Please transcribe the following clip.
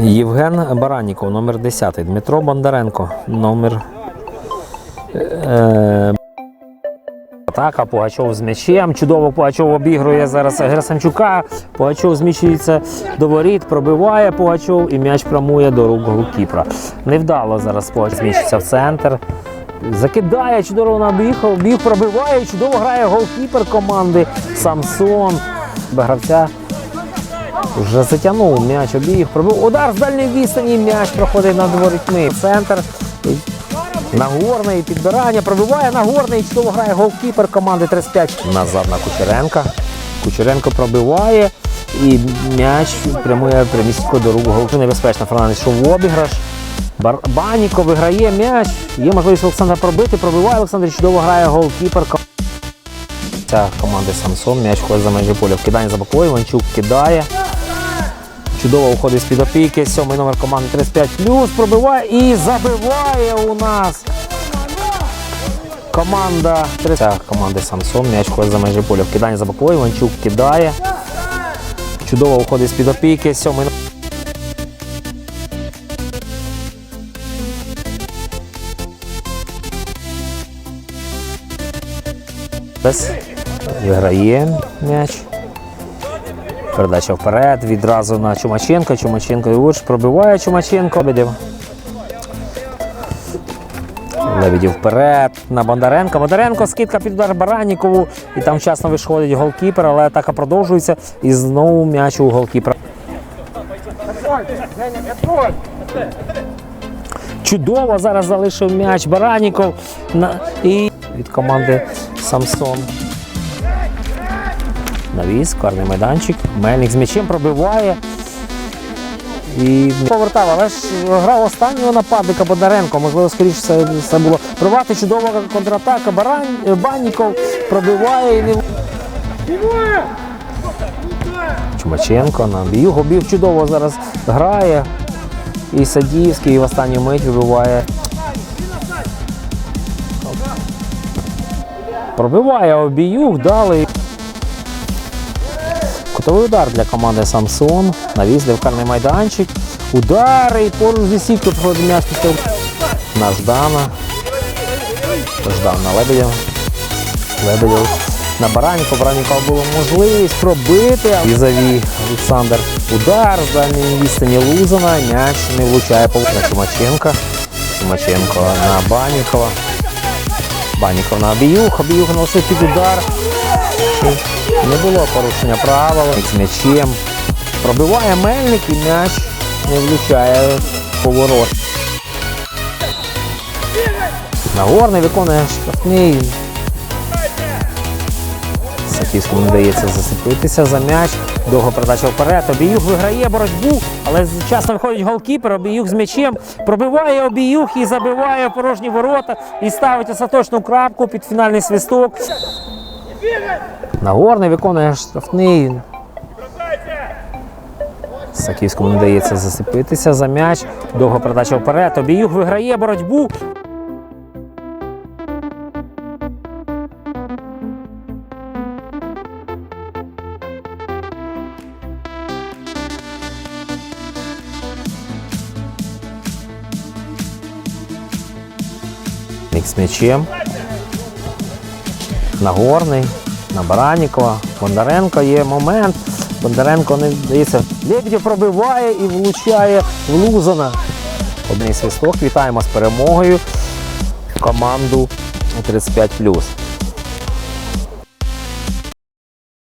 Євген Бараніков, номер 10. Дмитро Бондаренко, номер. Е, Атака, Пугачов з м'ячем. Чудово Пугачов обігрує зараз Герасимчука. Пугачов зміщується до воріт, пробиває Пугачов і м'яч прямує до рук голкіпера. Невдало зараз Пугачов зміщується в центр. Закидає чудово на біг, біг пробиває, чудово грає голкіпер команди Самсон. Гравця вже затягнув м'яч, обіг, пробив. Удар з дальньої відстані, м'яч проходить над ворітьми. Центр. Нагорний підбирання, пробиває Нагорний, чудово грає голкіпер команди 35. Назад на Кучеренка. Кучеренко пробиває і м'яч прямує прямісінько до рук голки. Небезпечно Фернандес йшов в обіграш. Баніко виграє м'яч. Є можливість Олександра пробити. Пробиває Олександр. Чудово грає голкіпер. Ця команда Самсон. М'яч ходить за межі поля. Вкидання за боковою. Іванчук кидає. Чудово виходить з-під опіки. Сьомий номер команди 35 плюс пробиває і забиває у нас. Команда Ця команди Самсон. М'яч ходить за межі поля. Вкидання за боковою. Іванчук кидає. Чудово виходить з-під опіки. Сьомий виграє м'яч. Передача вперед, відразу на Чумаченко. Чумаченко Ігор пробиває Чумаченко. Лебедєв. Лебедєв вперед на Бондаренко. Бондаренко скидка під удар Баранікову. І там вчасно виходить голкіпер, але атака продовжується. І знову м'яч у голкіпера. Чудово зараз залишив м'яч Бараніков і від команди Самсон. Навіс, карний майданчик. Мельник з м'ячем пробиває. І повертав, але ж грав останнього нападника Бондаренко. Можливо, скоріше все, це було. Привати чудова контратака. Баран... Банніков пробиває і не. Чумаченко на бію. Гобів чудово зараз грає. І Садіївський в останню мить вибиває. Пробиває обіюх, дали. Кутовий удар для команди Самсон. Навіз карний майданчик. Удари і поруч зі сіткою проходить після на Ждана. Ждан на Лебедєва. Лебедєв на Баранько. Баранько було можливість пробити. Візаві Олександр. Удар з дальньої Лузана. М'яч не влучає на Чумаченка. Чумаченко на Банікова. Баніков на Абіюх. Абіюх носить під удар. Не було порушення правил з м'ячем. Пробиває мельник і м'яч не влучає поворот. Нагорний виконує штрафний. Саківському не дається засипитися за м'яч. Довго передача вперед. Обіюх виграє боротьбу, але вчасно виходить голкіпер. Обіюх з м'ячем. Пробиває обіюх і забиває порожні ворота. І ставить остаточну крапку під фінальний свисток. Нагорний виконує штрафний. Саківському не дається засипитися за м'яч. Довго передача вперед. Обіюх виграє боротьбу. Мік з м'ячем. Нагорний, на Баранікова, Бондаренко є момент. Бондаренко не здається. Лебедєв пробиває і влучає в Лузана. Одний свисток. Вітаємо з перемогою команду 35.